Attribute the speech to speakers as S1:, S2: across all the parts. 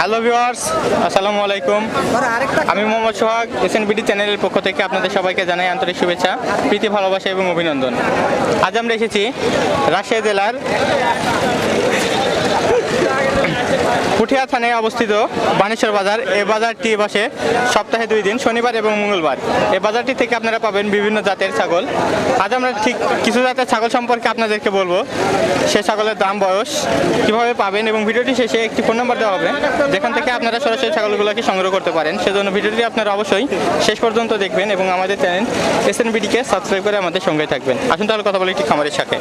S1: Hello viewers আসসালামু আলাইকুম। আমি মোহাম্মদ সোহাগ এসএনবিডি চ্যানেলের পক্ষ থেকে আপনাদের সবাইকে জানাই আন্তরিক শুভেচ্ছা প্রীতি ভালোবাসা এবং অভিনন্দন। আজ আমরা এসেছি রাজশাহী জেলার পুঠিয়া থানায় অবস্থিত বানেশ্বর বাজার। এ বাজারটি বসে সপ্তাহে দুই দিন শনিবার এবং মঙ্গলবার। এই বাজারটি থেকে আপনারা পাবেন বিভিন্ন জাতের ছাগল। আজ আমরা ঠিক কিছু জাতের ছাগল সম্পর্কে আপনাদেরকে বলব। সে ছাগলের দাম বয়স কীভাবে পাবেন এবং ভিডিওটি শেষে একটি ফোন নাম্বার দেওয়া হবে। যেখান থেকে আপনারা সরাসরি ছাগলগুলোকে সংগ্রহ করতে পারেন। সেজন্য ভিডিওটি আপনারা অবশ্যই শেষ পর্যন্ত দেখবেন এবং আমাদের চ্যানেল এস এন বিডিকে সাবস্ক্রাইব করে আমাদের সঙ্গে থাকবেন। আসুন তাহলে কথা বলি একটি খামারের সাথে।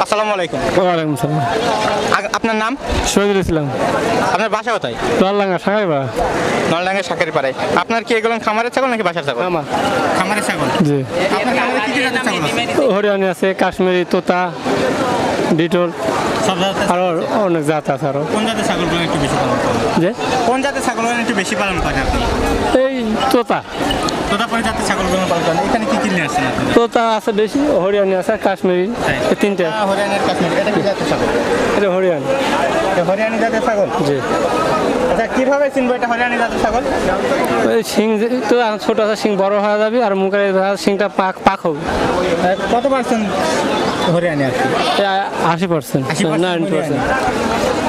S1: আসসালামু আলাইকুম।
S2: ওয়ালাইকুম সালাম
S1: আগ- আপনার নাম?
S2: শহীদুল ইসলাম।
S1: আপনার বাসা কোথায়?
S2: নলডাঙ্গা বা
S1: নলডাঙ্গা শাকের পাড়ায় আপনার কি এগুলো খামারের ছাগল নাকি বাসার ছাগল?
S2: আমার
S1: খামারের ছাগল?
S2: জি।
S1: আপনার খামারে কি কি জাতের ছাগল আছে?
S2: হরিয়ানি আছে কাশ্মীরি তোতা বিটল
S1: সব জাতের
S2: আরও অনেক জাত আছে আরও।
S1: কোন জাতের ছাগলগুলো একটু বেশি পালন করেন?
S2: যে?
S1: কোন জাতের ছাগলগুলো একটু বেশি পালন করেন আপনি?
S2: এই তোতা।
S1: তোতাপুরি জাতের ছাগলগুলো পালন করেন? এখানে কি কি নিয়ে আসছেন আপনি?
S2: তোতা আছে বেশি হরিয়ানি আছে কাশ্মীরি তিনটে।
S1: আহ, কাশ্মীর এটা কি জাতের ছাগল?
S2: এটা হরিয়ানি।
S1: হরিয়ানি জাতের ছাগল?
S2: জি।
S1: আচ্ছা কীভাবে চিনবো এটা হরিয়ানি জাতের ছাগল?
S2: সিং তো ছোট আছে শিং বড় হয়ে যাবে আর মুখের শিংটা পাক পাক হবে।
S1: কত পার্সেন্ট হরিয়ানি আর
S2: আশি পার্সেন্ট
S1: আশি পার্সেন্ট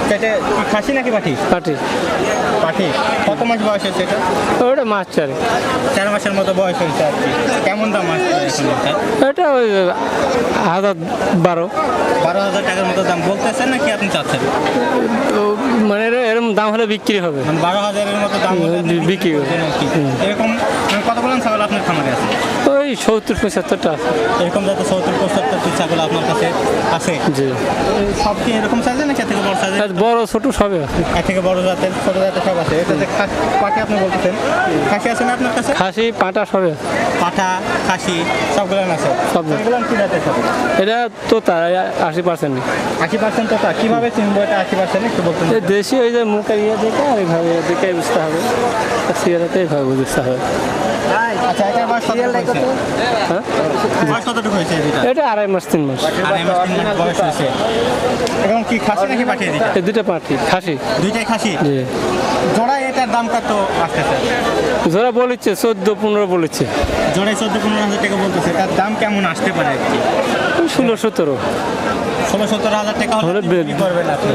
S1: কি খাসি নাকি পাঠি
S2: পাটি
S1: পাঠি কত মাস বয়স হয়েছে এটা?
S2: ওটা মাছ চারে
S1: চার মাসের মতো বয়স হয়েছে আর কি। কেমন দাম আসছে এখন এটা?
S2: ওই হাজার বারো।
S1: বারো হাজার টাকার মতো দাম বলতেছেন নাকি আপনি চাচ্ছেন?
S2: মানে এর- এরম দাম হলে বিক্রি হবে।
S1: মানে বারো হাজারের মতো দাম হলে
S2: বিক্রি। হুম।
S1: এরকম মানে কতগুলো ছাগল আপনার খামারে আছে?
S2: সত্তর পঁচাত্তরটা আছে।
S1: এরকম যাতে সত্তর পঁচাত্তরটি ছাগল আপনার কাছে আছে
S2: জি।
S1: সব কি এরকম সাইজে নাকি থেকে বড় সাইজে
S2: বড় ছোট সবই আছে।
S1: এর থেকে বড় জাতের ছোট জাতের সব আছে। এটা যে পাখি আপনি বলতেছেন খাসি আছে না আপনার কাছে?
S2: খাসি পাঁটা সবই আছে।
S1: পাঠা খাসি সবগুলো আছে?
S2: সব।
S1: এগুলো কি জাতের সব
S2: এটা তোতা আশি পার্সেন্ট।
S1: আশি পার্সেন্ট তো তা কীভাবে চিনবো এটা আশি পার্সেন্ট? একটু বলতেন
S2: এই দেশি ওই যে মুখের ইয়ে দেখে আর এইভাবে দেখে বুঝতে হবে। আর সিয়ারাতে এইভাবে বুঝতে হবে।
S1: আচ্ছা এটা বয়স কতটুকু
S2: এটা আড়াই মাস তিন মাস।
S1: কি খাসি নাকি পাঠিয়ে দিটা
S2: খাসি।
S1: দুইটাই খাসি?
S2: জি।
S1: এটার দাম কত আসতেছে?
S2: যারা বলেছে চোদ্দ পনেরো বলেছে।
S1: জোড়ায় চোদ্দ পনেরো হাজার টাকা বলতেছে তার দাম কেমন আসতে পারে?
S2: ষোলো সতেরো।
S1: ষোলো সত্তর হাজার টাকা হলে
S2: হলে
S1: বিক্রি করবেন আপনি।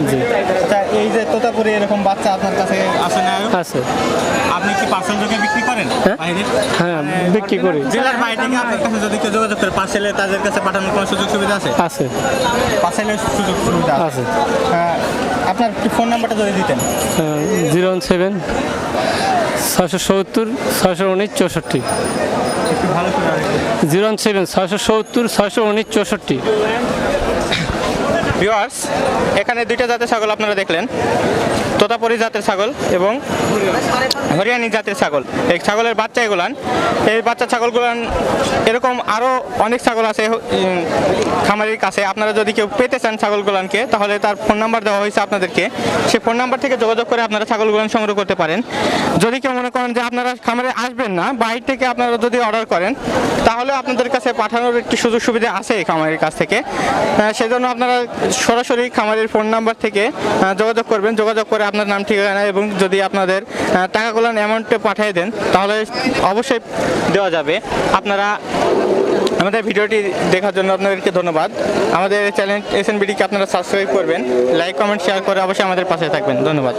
S1: আচ্ছা এই যে তোতাপুরি এরকম বাচ্চা আপনার কাছে আসে না
S2: আছে।
S1: আপনি কি পার্সেল যোগে বিক্রি করেন
S2: হ্যাঁ?
S1: বাইরে
S2: হ্যাঁ বিক্রি করি।
S1: জেলার বাইরে থেকে আপনার কাছে যদি কেউ যোগাযোগ করে পার্সেলে তাদের কাছে পাঠানোর কোনো সুযোগ সুবিধা আছে?
S2: আছে।
S1: পার্সেলের সুযোগ সুবিধা
S2: আছে।
S1: আপনার কি ফোন নাম্বারটা যদি দিতেন।
S2: জিরো ওয়ান সেভেন ছয়শো সত্তর ছয়শো উনিশ চৌষট্টি। জিরো ওয়ান সেভেন ছয়শো সত্তর ছয়শো উনিশ চৌষট্টি।
S1: ভিউয়ার্স এখানে দুইটা জাতের ছাগল আপনারা দেখলেন। তোতাপুরি জাতের ছাগল এবং হরিয়ানি জাতের ছাগল। এই ছাগলের বাচ্চা এগুলান। এই বাচ্চা ছাগলগুলান এরকম আরও অনেক ছাগল আছে খামারির কাছে। আপনারা যদি কেউ পেতে চান ছাগলগুলানকে, তাহলে তার ফোন নাম্বার দেওয়া হয়েছে আপনাদেরকে। সে ফোন নাম্বার থেকে যোগাযোগ করে আপনারা ছাগলগুলান সংগ্রহ করতে পারেন। যদি কেউ মনে করেন যে আপনারা খামারে আসবেন না, বাইরে থেকে আপনারা যদি অর্ডার করেন, তাহলে আপনাদের কাছে পাঠানোর একটি সুযোগ সুবিধা আছে এই খামারের কাছ থেকে। সেজন্য আপনারা সরাসরি খামারের ফোন নাম্বার থেকে যোগাযোগ করবেন। যোগাযোগ করে আপনার নাম, ঠিকানা এবং যদি আপনাদের টাকা কলান অ্যামাউন্টে পাঠিয়ে দেন, তাহলে অবশ্যই দেওয়া যাবে। আপনারা আমাদের ভিডিওটি দেখার জন্য আপনাদেরকে ধন্যবাদ। আমাদের চ্যানেল এস এন বিডিকে আপনারা সাবস্ক্রাইব করবেন লাইক কমেন্ট শেয়ার করে অবশ্যই আমাদের পাশে থাকবেন। ধন্যবাদ।